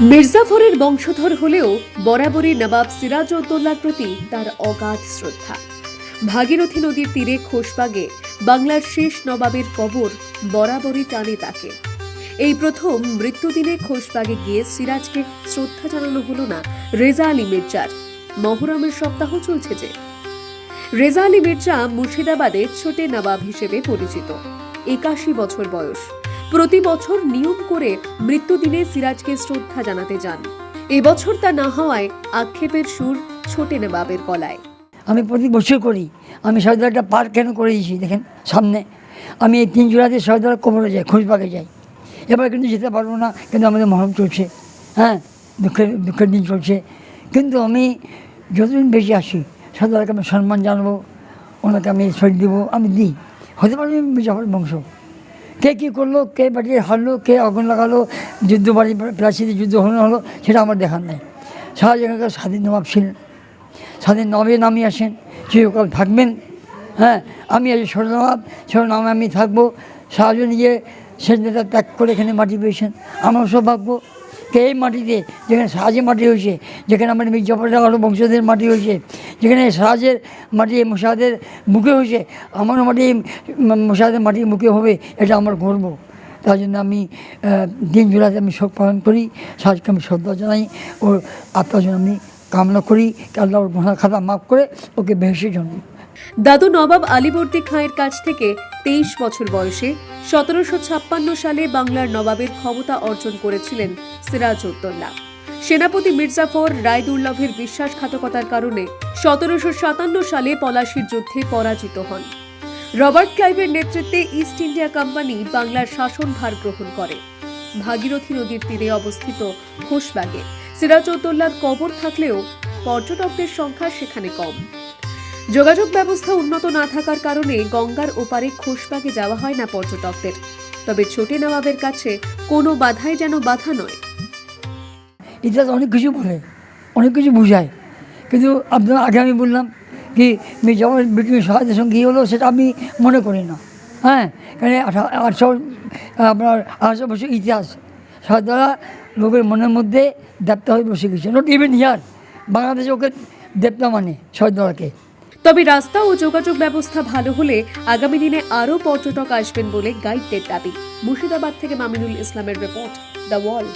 মির্জাফরের বংশধর হলেও বরাবরই নবাব সিরাজউদ্দৌলার প্রতি তার অগাধ শ্রদ্ধা। ভাগীরথী নদীর তীরে খোশবাগে বাংলার শেষ নবাবের কবর বরাবরই টানে তাকে। এই প্রথম মৃত্যুদিনে খোশবাগে গিয়ে সিরাজকে শ্রদ্ধা জানানো হলো না রেজা আলী মির্জার। মহরমের সপ্তাহ চলছে যে। রেজা আলী মির্জা মুর্শিদাবাদের ছোটে নবাব হিসেবে পরিচিত। একাশি বছর বয়স। প্রতি বছর নিয়ম করে মৃত্যুদিনে সিরাজকে শ্রদ্ধা জানাতে যান। এবছর তা না হওয়ায় আক্ষেপের সুর ছোটে নবাবের গলায়। আমি প্রতি বছর করি। আমি সর্দার একটা পার্ক কেন করে দিয়েছি, দেখেন, সামনে। আমি এই তিন জোড়াতে সর্দার কোমরে যাই খোঁজবাগে যাই। এবার কিন্তু যেতে পারব না, কিন্তু আমাদের মহরম চলছে হ্যাঁ দুঃখের দুঃখের দিন চলছে। কিন্তু আমি যতদিন বেশি আসি সর্দারকে আমি সম্মান জানাব, ওনাকে আমি শরীর দেবো, আমি দিই। হতে পারে আমি বংশ। কে কী করল, কে বাড়ি হারলো, কে আগুন লাগালো, যুদ্ধ বাড়ি প্রাচীতে যুদ্ধ হলো হলো, সেটা আমার দেখার নেই। শাহজাহানকার স্বাধীন নবাব ছিলেন। স্বাধীন নবে নামিয়ে আসেন। চিরকাল থাকবেন। হ্যাঁ আমি আছি ছোট নবাব ছোট নামে আমি থাকব। শাহজাহান গিয়ে শেষ নেতা ত্যাগ করে এখানে মাটি পেয়েছেন। আমার সৌভাগ্য এই মাটিতে, যেখানে সাহায্যের মাটি হয়েছে, যেখানে আমার মির্জাফরের আরও বংশধের মাটি হয়েছে, যেখানে সাহায্যের মাটি মুসাদের মুখে হয়েছে, আমারও মাটি মুসাদের মাটির মুখে হবে, এটা আমার গর্ব। তার জন্য আমি দিন জোড়াতে আমি শোক পালন করি, সাহায্যকে আমি শ্রদ্ধা জানাই ওর আত্মার জন্য আমি কামনা করি, কি আল্লাহ ওর গোনা খাতা মাফ করে, ওকে বেহেসের জন্য দাদু নবাব আলীবর্দী খাঁয়ের কাছ থেকে তেইশ বছর বয়সে সতেরোশো ছাপ্পান্ন সালে বাংলার নবাবের ক্ষমতা অর্জন করেছিলেন সিরাজউদ্দৌলা সেনাপতি মির্জাফর রায়দুল্লভের বিশ্বাসঘাতকতার কারণে সতেরোশো সাতান্ন সালে পলাশির যুদ্ধে পরাজিত হন। রবার্ট ক্লাইভের নেতৃত্বে ইস্ট ইন্ডিয়া কোম্পানি বাংলার শাসনভার গ্রহণ করে। ভাগীরথী নদীর তীরে অবস্থিত খোশবাগে। সিরাজউদ্দৌলার কবর থাকলেও পর্যটকদের সংখ্যা সেখানে কম। যোগাযোগ ব্যবস্থা উন্নত না থাকার কারণে গঙ্গার ওপারে খোশবাগে যাওয়া হয় না পর্যটকদের। তবে ছোটে নবাবের কাছে কোনো বাধাই যেন বাধা নয়। ইতিহাস অনেক কিছু বলে, অনেক কিছু বুঝায়। কিন্তু আপনার আগে আমি বললাম কি মির্জাফর ব্রিটিশ সহায়তার সঙ্গে হলো সেটা আমি মনে করি না। হ্যাঁ কারণ আটশো, আপনার আটশো বছর ইতিহাস। সর্দারা লোকের মনের মধ্যে দেবতা হয়ে বসে গেছে। নট ইভেন হিয়ার বাংলাদেশে ওকে দেবতা মানে সর্দারাকে তবে রাস্তা ও যোগাযোগ ব্যবস্থা ভালো হলে আগামী দিনে আরও পর্যটক আসবেন বলে গাইডদের দাবি। মুর্শিদাবাদ থেকে মামিনুল ইসলামের রিপোর্ট, দ্য ওয়াল